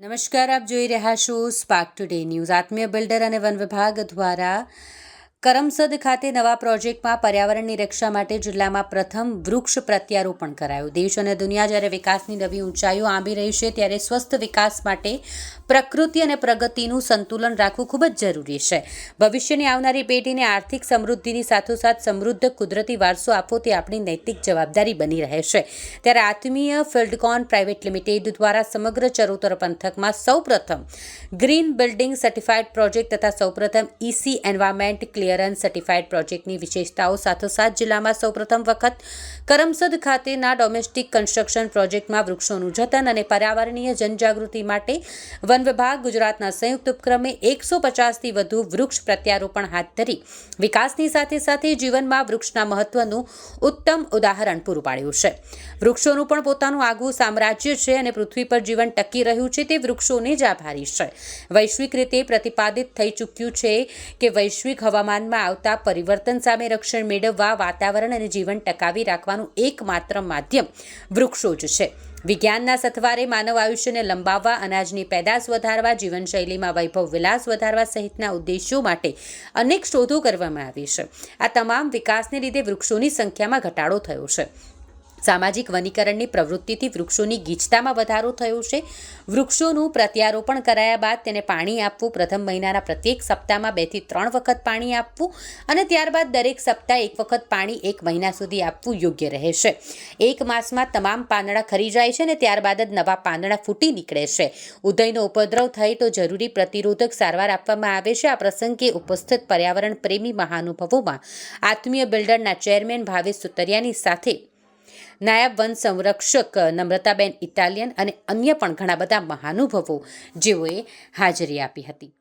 નમસ્કાર આપ જોઈ રહ્યા છો સ્પાર્ક ટુડે ન્યૂઝ આત્મીય બિલ્ડર અને વન વિભાગ દ્વારા કરમસદ ખાતે નવા પ્રોજેક્ટમાં પર્યાવરણની રક્ષા માટે જિલ્લામાં પ્રથમ વૃક્ષ પ્રત્યારોપણ કરાયું. દેશ અને દુનિયા જ્યારે વિકાસની નવી ઊંચાઈઓ આંબી રહી છે, ત્યારે સ્વસ્થ વિકાસ માટે પ્રકૃતિ અને પ્રગતિનું સંતુલન રાખવું ખૂબ જ જરૂરી છે. ભવિષ્યની આવનારી પેઢીને આર્થિક સમૃદ્ધિની સાથોસાથ સમૃદ્ધ કુદરતી વારસો આપવો તે આપણી નૈતિક જવાબદારી બની રહે છે. ત્યારે આત્મીય ફિલ્ડકોન પ્રાઇવેટ લિમિટેડ દ્વારા સમગ્ર ચરોતર પંથકમાં સૌપ્રથમ ગ્રીન બિલ્ડિંગ સર્ટિફાઇડ પ્રોજેક્ટ તથા સૌપ્રથમ ઇસી એન્વાયરમેન્ટ ક્લિયરન્સ સર્ટિફાઇડ પ્રોજેક્ટની વિશેષતાઓ સાથોસાથ જિલ્લામાં સૌપ્રથમ વખત કરમસદ ખાતેના ડોમેસ્ટિક કન્સ્ટ્રક્શન પ્રોજેક્ટમાં વૃક્ષોનું જતન અને પર્યાવરણીય જનજાગૃતિ માટે વન વિભાગ ગુજરાતના સંયુક્ત ઉપક્રમે એકસો પચાસથી વધુ વૃક્ષ પ્રત્યારોપણ હાથ ધરી વિકાસની સાથે સાથે જીવનમાં વૃક્ષના મહત્વનું ઉત્તમ ઉદાહરણ પૂરું પાડ્યું છે. વૃક્ષોનું પણ પોતાનું આગવું સામ્રાજ્ય છે અને પૃથ્વી પર જીવન ટકી રહ્યું છે તે વૃક્ષોને જ આભારી છે. વૈશ્વિક રીતે પ્રતિપાદિત થઈ ચૂક્યું છે કે વૈશ્વિક હવામાનમાં આવતા પરિવર્તન સામે રક્ષણ મેળવવા, વાતાવરણ અને જીવન ટકાવી રાખવાનું એકમાત્ર માધ્યમ વૃક્ષો જ છે. વિજ્ઞાનના સથવારે માનવ આયુષ્યને લંબાવવા, અનાજની પેદાશ વધારવા, જીવનશૈલીમાં વૈભવ વિલાસ વધારવા સહિતના ઉદ્દેશ્યો માટે અનેક શોધો કરવામાં આવી છે. આ તમામ વિકાસને લીધે વૃક્ષોની સંખ્યામાં ઘટાડો થયો છે. સામાજિક વનીકરણની પ્રવૃત્તિથી વૃક્ષોની ગીચતામાં વધારો થયો છે. વૃક્ષોનું પ્રત્યારોપણ કરાયા બાદ તેને પાણી આપવું, પ્રથમ મહિનાના પ્રત્યેક સપ્તાહમાં બેથી ત્રણ વખત પાણી આપવું અને ત્યારબાદ દરેક સપ્તાહ એક વખત પાણી એક મહિના સુધી આપવું યોગ્ય રહેશે એક માસમાં તમામ પાંદડા ખરી જાય છે અને ત્યારબાદ જ નવા પાંદડા ફૂટી નીકળે છે. ઉદયનો ઉપદ્રવ થાય તો જરૂરી પ્રતિરોધક સારવાર આપવામાં આવે છે. આ પ્રસંગે ઉપસ્થિત પર્યાવરણ પ્રેમી મહાનુભવોમાં આત્મીય બિલ્ડરના ચેરમેન ભાવેશ સુતરિયાની સાથે નાયબ વન સંરક્ષક નમ્રતાબેન ઇટાલિયન અને અન્ય પણ ઘણા બધા મહાનુભવો જેઓએ હાજરી આપી હતી.